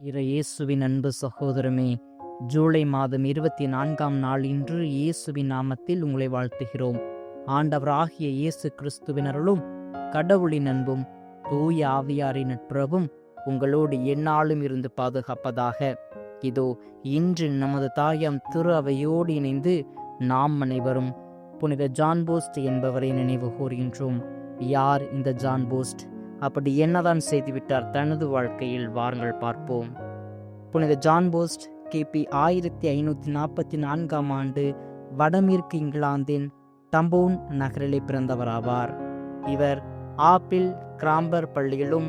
இறையேசுவின் அன்பு சகோதரமே ஜூலை மாதம் இருபத்தி நான்காம் நாள் இன்று இயேசுவின் நாமத்தில் உங்களை வாழ்த்துகிறோம். ஆண்டவராகிய இயேசு கிறிஸ்துவினருளும் கடவுளின் அன்பும் தூய ஆவியாரின் நட்புறவும் உங்களோடு எந்நாளும் இருந்து பாதுகாப்பதாக. இதோ இன்று நமது தாயாம் திரு அவையோடு இணைந்து நாம் அனைவரும் புனித ஜான் போஸ்ட் என்பவரை நினைவு கூறுகின்றோம் யார் இந்த ஜான் போஸ்ட்? அப்படி என்னதான் செய்துவிட்டார் தனது வாழ்க்கையில்? வாருங்கள் பார்ப்போம். புனித ஜான் போஸ்ட் கிபி ஆயிரத்தி ஐநூற்றி நாற்பத்தி நான்காம் ஆண்டு வடமேற்கு இங்கிலாந்தின் டம்போன் நகரிலே பிறந்தவராவார். இவர் ஆப்பிள் கிராம்பர் பள்ளியிலும்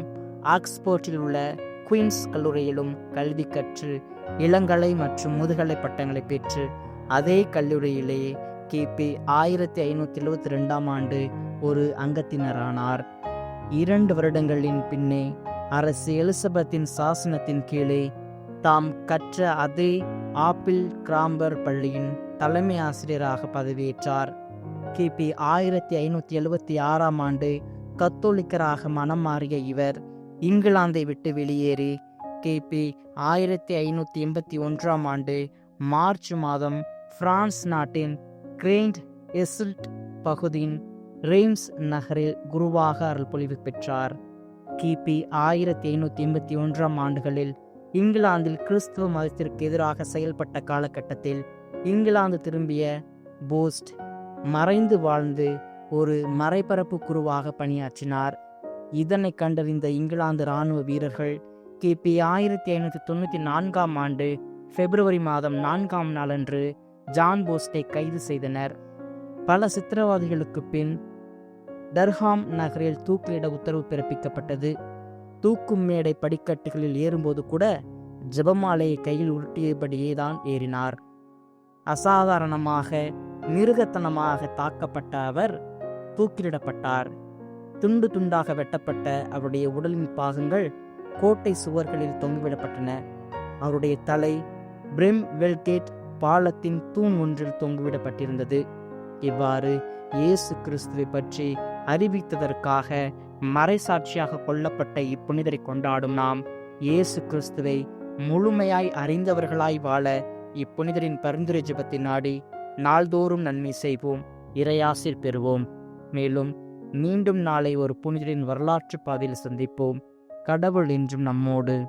ஆக்ஸ்போர்ட்டில் உள்ள குயின்ஸ் கல்லூரியிலும் கல்வி கற்று இளங்கலை மற்றும் முதுகலை பட்டங்களை பெற்று அதே கல்லூரியிலேயே கிபி ஆயிரத்தி ஐநூற்றி எழுபத்தி ரெண்டாம் ஆண்டு ஒரு அங்கத்தினரானார். இரண்டு வருடங்களின் பின்னே அரசு எலிசபெத்தின் சாசனத்தின் கீழே தாம் கற்ற அதே ஆப்பிள் கிராம்பர் பள்ளியின் தலைமை ஆசிரியராக பதவியேற்றார். கிபி ஆயிரத்தி ஐநூற்றி எழுபத்தி ஆறாம் ஆண்டு கத்தோலிக்கராக மனம் மாறிய இவர் இங்கிலாந்தை விட்டு வெளியேறி கிபி ஆயிரத்தி ஐநூற்றி எண்பத்தி ஒன்றாம் ஆண்டு மார்ச் மாதம் பிரான்ஸ் நாட்டின் கிரேண்ட் எசில்ட் பகுதியின் ரெய்ம்ஸ் நகரில் குருவாக அருள்பொழிவு பெற்றார். கிபி ஆயிரத்தி ஐநூற்றி எண்பத்தி ஒன்றாம் ஆண்டுகளில் இங்கிலாந்தில் கிறிஸ்துவ மதத்திற்கு எதிராக செயல்பட்ட காலகட்டத்தில் இங்கிலாந்து திரும்பிய போஸ்ட் மறைந்து வாழ்ந்து ஒரு மறைபரப்பு குருவாக பணியாற்றினார். இதனை கண்டறிந்த இங்கிலாந்து இராணுவ வீரர்கள் கிபி ஆயிரத்தி ஐநூற்றி தொண்ணூற்றி நான்காம் ஆண்டு பிப்ரவரி மாதம் நான்காம் நாளன்று ஜான் போஸ்டை கைது செய்தனர். பல சித்திரவாதிகளுக்கு பின் டர்ஹாம் நகரில் தூக்கிலிட உத்தரவு பிறப்பிக்கப்பட்டது. தூக்கும் மேடை படிக்கட்டுகளில் ஏறும்போது கூட ஜெபமாலையை கையில் உருட்டியபடியே தான் ஏறினார். அசாதாரணமாக மிருகத்தனமாக தாக்கப்பட்ட அவர் தூக்கிலிடப்பட்டார். துண்டு துண்டாக வெட்டப்பட்ட அவருடைய உடலின் பாகங்கள் கோட்டை சுவர்களில் தொங்கிவிடப்பட்டன. அவருடைய தலை பிரிம் வெல்கேட் பாலத்தின் தூண் ஒன்றில் தொங்கிவிடப்பட்டிருந்தது. இவ்வாறு இயேசு கிறிஸ்துவை பற்றி அறிவித்ததற்காக மறைசாட்சியாக கொல்லப்பட்ட இப்புனிதரை கொண்டாடும் நாம் இயேசு கிறிஸ்துவை முழுமையாய் அறிந்தவர்களாய் வாழ இப்புனிதரின் பரிந்துரை ஜபத்தை நாடி நாள்தோறும் நன்மை செய்வோம் இறையாசிர் பெறுவோம். மேலும் மீண்டும் நாளை ஒரு புனிதரின் வரலாற்று பாதையில் சந்திப்போம். கடவுள் என்றும் நம்மோடு.